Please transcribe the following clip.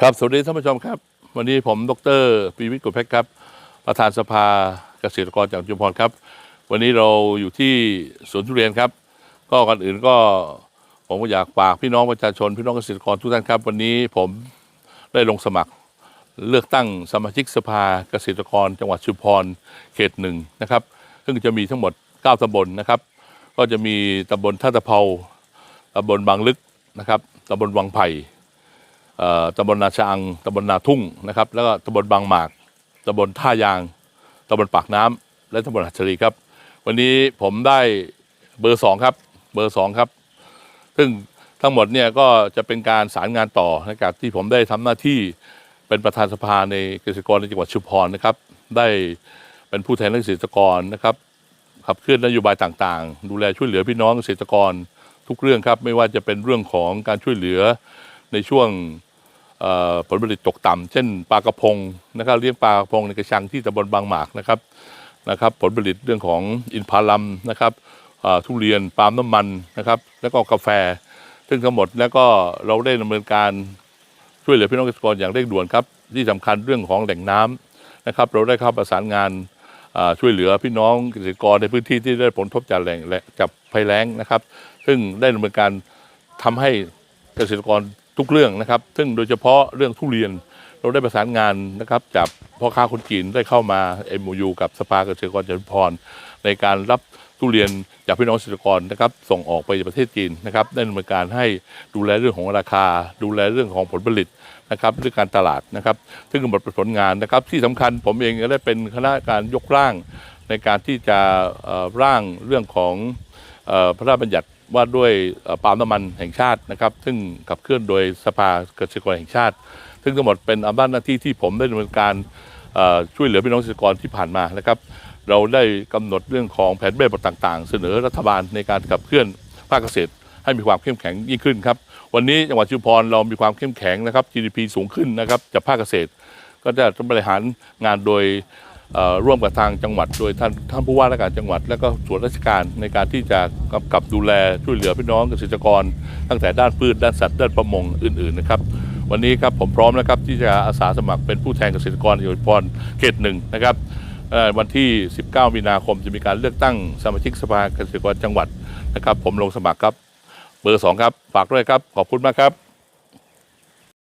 ครับ สวัสดีท่านผู้ชมครับ วันนี้ผมดรปีวิทย์กุลเพชรครับ ประธานสภาเกษตรกรจากจุมพรครับ วันนี้เราอยู่ที่สวนทุเรียนครับ ก็ก่อนอื่นก็ผมก็อยากฝากพี่น้องประชาชน พี่น้องเกษตรกรทุกท่านครับ วันนี้ผมได้ลงสมัครเลือกตั้งสมาชิกสภาเกษตรกร จังหวัดชุมพรเขตหนึ่งนะครับ ซึ่งจะมีทั้งหมด 9ตำบลนะครับ ก็จะมีตำบลท่าตะเภาตำบลบางลึกนะครับตำบลวังไผ่ ตำบลนาช้างตำบลนาทุ่งนะครับ แล้วก็ตำบลบางหมากตำบลท่ายางตำบลปากน้ำและตำบลหัชรีครับ วันนี้ผมได้เบอร์สองครับเบอร์สองครับ ซึ่งทั้งหมดเนี่ยก็จะเป็นการสารงานต่อนะครับที่ผมได้ทำหน้าที่เป็นประธานสภาในเกษตรกรในจังหวัดชุมพรนะครับ ได้เป็นผู้แทนเกษตรกรนะครับขับเคลื่อนนโยบายต่างๆ ดูแลช่วยเหลือพี่น้องเกษตรกรทุกเรื่องครับ ไม่ว่าจะเป็นเรื่องของการช่วยเหลือ ในช่วงผลผลิตตกต่ำเช่นปลากระพงนะครับเลี้ยงปลากระพงในกระชังที่ตำบลบางหมากนะครับนะครับ ผลผลิตเรื่องของอินทผลัมนะครับทุเรียนปาล์มน้ำมันนะครับ แล้วก็กาแฟ ซึ่งทั้งหมดแล้วก็เราได้ดำเนินการช่วยเหลือพี่น้องเกษตรกรอย่างเร่งด่วนครับ ที่สำคัญเรื่องของแหล่งน้ำนะครับ เราได้เข้าประสานงานช่วยเหลือพี่น้องเกษตรกรในพื้นที่ที่ได้ผลกระทบจากแหล่งจากภัยแล้งนะครับ ซึ่งได้ดำเนินการทำให้เกษตรกร ทุกเรื่องนะครับ ซึ่งโดยเฉพาะเรื่องทุเรียนเราได้ประสานงานนะครับจากพ่อค้าคนจีนได้เข้ามา MOU กับสภาเกษตรกรจันทพรในการรับทุเรียนจากพี่น้องเกษตรกรนะครับส่งออกไปประเทศจีนนะครับได้ดำเนินการให้ดูแลเรื่องของราคา ดูแลเรื่องของผลผลิตนะครับเรื่องการตลาดนะครับซึ่งกำหนดผลงานนะครับ ที่สำคัญผมเองก็ได้เป็นคณะการยกร่างในการที่จะร่างเรื่องของพระราชบัญญัติ ว่าด้วยปาล์มน้ำมันแห่งชาตินะครับ ซึ่งขับเคลื่อนโดยสภาเกษตรกรแห่งชาติ ซึ่งทั้งหมดเป็นอำนาจหน้าที่ที่ผมได้ดำเนินการช่วยเหลือพี่น้องเกษตรกรที่ผ่านมานะครับ เราได้กำหนดเรื่องของแผนแม่บทต่าง ๆ เสนอรัฐบาลในการขับเคลื่อนภาคเกษตร ให้มีความเข้มแข็งยิ่งขึ้นครับ วันนี้จังหวัดชุมพรเรามีความเข้มแข็งนะครับ GDP สูงขึ้นนะครับจากภาคเกษตร ก็จะบริหารงานโดย ร่วมกับทางจังหวัด โดยท่านท่านผู้ว่าราชการจังหวัด และก็ส่วนราชการในการที่จะกำกับดูแลช่วยเหลือพี่น้องเกษตรกร ตั้งแต่ด้านพืชด้านสัตว์ด้านประมงอื่นๆนะครับวันนี้ครับผมพร้อมนะครับที่จะอาสาสมัครเป็นผู้แทนเกษตรกรจังหวัดพรเขตหนึ่งนะครับวันที่ 19 มีนาคมจะมีการเลือกตั้งสมาชิกสภาเกษตรกรจังหวัดนะครับ ผมลงสมัครครับ เบอร์สองครับ ฝากด้วยครับ ขอบคุณมากครับ